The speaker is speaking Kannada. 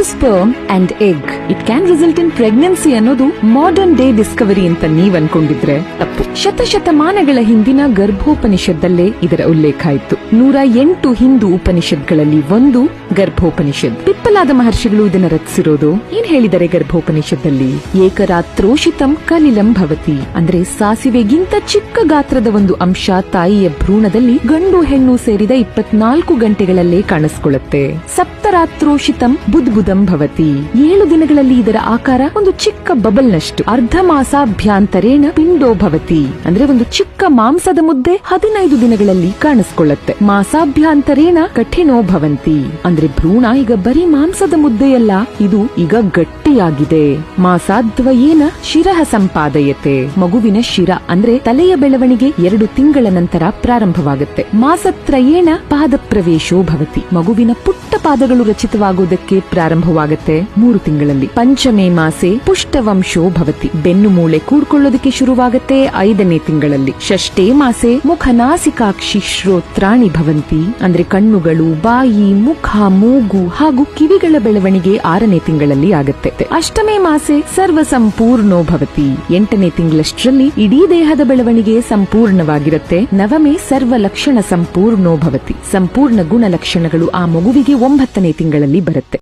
ಒಂದು sperm and egg it can result in pregnancy ಅನ್ನೋದು ಮಾಡರ್ನ್ ಡೇ ಡಿಸ್ಕವರಿ ಅಂತ ನೀವ್ ಅನ್ಕೊಂಡಿದ್ರೆ. ತಪ್ಪು. ಶತಶತಮಾನಗಳ ಹಿಂದಿನ ಗರ್ಭೋಪನಿಷತ್ತಲ್ಲೇ ಇದರ ಉಲ್ಲೇಖ ಇತ್ತು. ನೂರ ಎಂಟು ಹಿಂದೂ ಉಪನಿಷತ್ಗಳಲ್ಲಿ ಒಂದು ಗರ್ಭೋಪನಿಷತ್. ಪಿಪ್ಪಲಾದ ಮಹರ್ಷಿಗಳು ಇದನ್ನ ರಚಿಸಿರೋದು. ಏನ್ ಹೇಳಿದರೆ ಗರ್ಭೋಪನಿಷತ್ತಲ್ಲಿ? ಏಕರಾತ್ರೋಷಿತಂ ಕಲಿಲಂ ಭವತಿ. ಅಂದ್ರೆ ಸಾಸಿವೆಗಿಂತ ಚಿಕ್ಕ ಗಾತ್ರದ ಒಂದು ಅಂಶ ತಾಯಿಯ ಭ್ರೂಣದಲ್ಲಿ ಗಂಡು ಹೆಣ್ಣು ಸೇರಿದ ಇಪ್ಪತ್ನಾಲ್ಕು ಗಂಟೆಗಳಲ್ಲೇ ಕಾಣಿಸ್ಕೊಳ್ಳುತ್ತೆ. ಸಪ್ತರಾತ್ರೋಷಿತಂ ಬುದ್ಬುದಂ ಭವತಿ. ಏಳು ದಿನಗಳಲ್ಲಿ ಇದರ ಆಕಾರ ಒಂದು ಚಿಕ್ಕ ಬಬಲ್ ನಷ್ಟು ಅರ್ಧ ಮಾಸಾಭ್ಯಾಂತರೇಣ ಪಿಂಡೋ ಭವತಿ. ಅಂದ್ರೆ ಒಂದು ಚಿಕ್ಕ ಮಾಂಸದ ಮುದ್ದೆ ಹದಿನೈದು ದಿನಗಳಲ್ಲಿ ಕಾಣಿಸ್ಕೊಳ್ಳುತ್ತೆ. ಮಾಸಾಭ್ಯಾಂತರೇಣ ಕಠಿಣೋ ಭವಂತಿ. ಅಂದ್ರೆ ಭ್ರೂಣ ಈಗ ಬರೀ ಮಾಂಸದ ಮುದ್ದೆಯಲ್ಲ, ಇದು ಈಗ ಗಟ್ಟಿಯಾಗಿದೆ. ಮಾಸಾದ್ವಯೇನ ಶಿರಹ ಸಂಪಾದಯತೆ. ಮಗುವಿನ ಶಿರ ಅಂದ್ರೆ ತಲೆಯ ಬೆಳವಣಿಗೆ ಎರಡು ತಿಂಗಳ ನಂತರ ಪ್ರಾರಂಭವಾಗುತ್ತೆ. ಮಾಸತ್ರಯೇಣ ಪಾದ ಪ್ರವೇಶೋ ಭವತಿ. ಮಗುವಿನ ಪುಟ್ಟ ಪಾದಗಳು ರಚಿತವಾಗುವುದಕ್ಕೆ ಪ್ರಾರಂಭವಾಗುತ್ತೆ ಮೂರು ತಿಂಗಳಲ್ಲಿ. ಪಂಚಮೇ ಮಾಸೆ ಪುಷ್ಟವಂಶೋ ಭವತಿ. ಬೆನ್ನು ಮೂಳೆ ಕೂಡ್ಕೊಳ್ಳೋದಕ್ಕೆ ಶುರುವಾಗುತ್ತೆ ಐದನೇ ತಿಂಗಳಲ್ಲಿ. ಷಷ್ಠೇ ಮಾಸೆ ಮುಖ ನಾಸಿಕಾಕ್ಷಿ ಶ್ರೋತ್ರಾಣಿ ಭವಂತಿ, ಅಂದ್ರೆ ಕಣ್ಣುಗಳು, ಬಾಯಿ, ಮುಖ, ಮೂಗು ಹಾಗೂ ಕಿವಿಗಳ ಬೆಳವಣಿಗೆ ಆರನೇ ತಿಂಗಳಲ್ಲಿ ಆಗುತ್ತೆ. ಅಷ್ಟಮೇ ಮಾಸೆ ಸರ್ವ ಸಂಪೂರ್ಣೋ ಭವತಿ. ಎಂಟನೇ ತಿಂಗಳಷ್ಟರಲ್ಲಿ ಇಡೀ ದೇಹದ ಬೆಳವಣಿಗೆ ಸಂಪೂರ್ಣವಾಗಿರುತ್ತೆ. ನವಮೇ ಸರ್ವ ಲಕ್ಷಣ ಸಂಪೂರ್ಣೋ ಭವತಿ. ಸಂಪೂರ್ಣ ಗುಣಲಕ್ಷಣಗಳು ಆ ಮಗುವಿಗೆ ಒಂಬತ್ತನೇ ತಿಂಗಳಲ್ಲಿ ಬರುತ್ತೆ.